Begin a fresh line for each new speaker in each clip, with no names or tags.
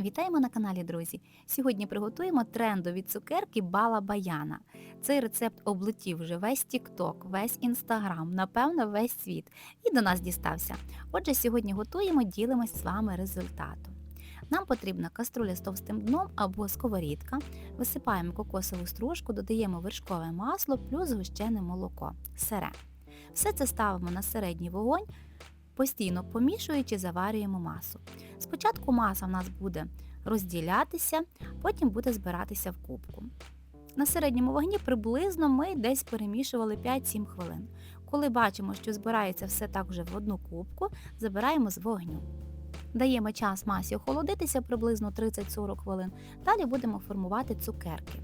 Вітаємо на каналі, друзі! Сьогодні приготуємо трендові цукерки Бала Баяна. Цей рецепт облетів вже весь TikTok, весь Instagram, напевно, весь світ і до нас дістався. Отже, сьогодні готуємо, ділимось з вами результатом. Нам потрібна каструля з товстим дном або сковорідка. Висипаємо кокосову стружку, додаємо вершкове масло плюс згущене молоко, сире. Все це ставимо на середній вогонь, постійно помішуючи, заварюємо масу. Спочатку маса в нас буде розділятися, потім буде збиратися в кубку. На середньому вогні приблизно ми десь перемішували 5-7 хвилин. Коли бачимо, що збирається все так вже в одну кубку, забираємо з вогню. Даємо час масі охолодитися приблизно 30-40 хвилин. Далі будемо формувати цукерки.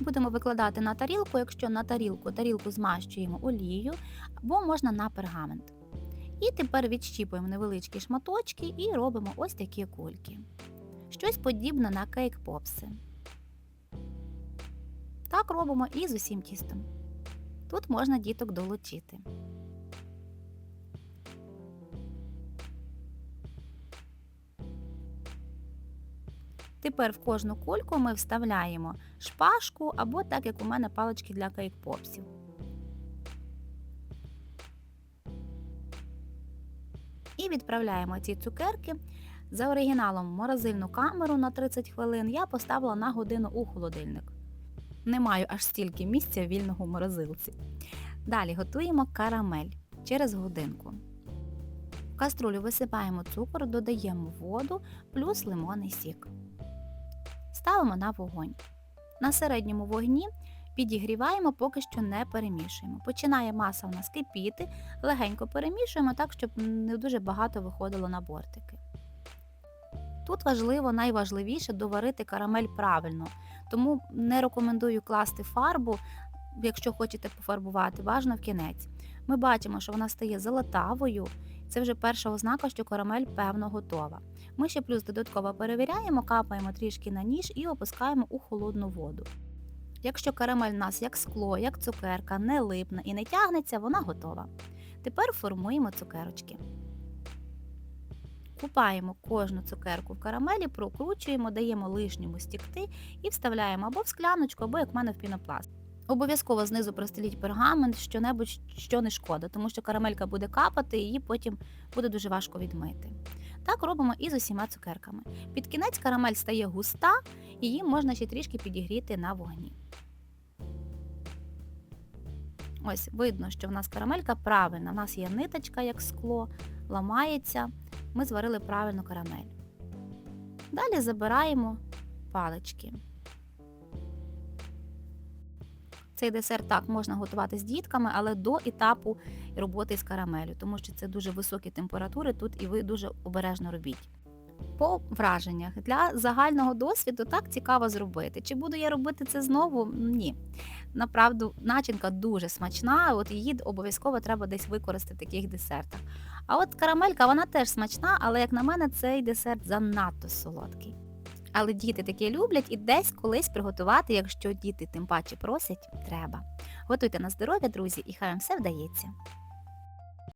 Будемо викладати на тарілку, якщо на тарілку тарілку змащуємо олією або можна на пергамент. І тепер відщіпуємо невеличкі шматочки і робимо ось такі кульки. Щось подібне на кейк-попси. Так робимо і з усім тістом. Тут можна діток долучити. Тепер в кожну кульку ми вставляємо шпажку або так, як у мене палички для кейк-попсів. Відправляємо ці цукерки. За оригіналом в морозильну камеру на 30 хвилин я поставила на годину у холодильник. Не маю аж стільки місця вільного в морозилці. Далі готуємо карамель через годинку. В каструлю висипаємо цукор, додаємо воду плюс лимонний сік. Ставимо на вогонь. На середньому вогні підігріваємо, поки що не перемішуємо. Починає маса в нас кипіти, легенько перемішуємо так, щоб не дуже багато виходило на бортики. Тут важливо, найважливіше доварити карамель правильно, тому не рекомендую класти фарбу, якщо хочете пофарбувати, важно в кінець. Ми бачимо, що вона стає золотавою, це вже перша ознака, що карамель певно готова. Ми ще плюс додатково перевіряємо, капаємо трішки на ніж і опускаємо у холодну воду. Якщо карамель в нас як скло, як цукерка, не липне і не тягнеться, вона готова. Тепер формуємо цукерочки. Купаємо кожну цукерку в карамелі, прокручуємо, даємо лишньому стікти і вставляємо або в скляночку, або як в мене в пінопласт. Обов'язково знизу простеліть пергамент, що-небудь, що не шкода, тому що карамелька буде капати, і її потім буде дуже важко відмити. Так робимо і з усіма цукерками. Під кінець карамель стає густа, її можна ще трішки підігріти на вогні. Ось видно, що в нас карамелька правильна. У нас є ниточка, як скло, ламається. Ми зварили правильну карамель. Далі забираємо палички. Цей десерт так можна готувати з дітками, але до етапу роботи з карамелю, тому що це дуже високі температури тут і ви дуже обережно робіть. По враженнях для загального досвіду так цікаво зробити. Чи буду я робити це знову? Ні. Направду, начинка дуже смачна, от її обов'язково треба десь використати в таких десертах. А от карамелька вона теж смачна, але, як на мене, цей десерт занадто солодкий. Але діти таке люблять і десь колись приготувати, якщо діти тим паче просять, треба. Готуйте на здоров'я, друзі, і хай вам все вдається.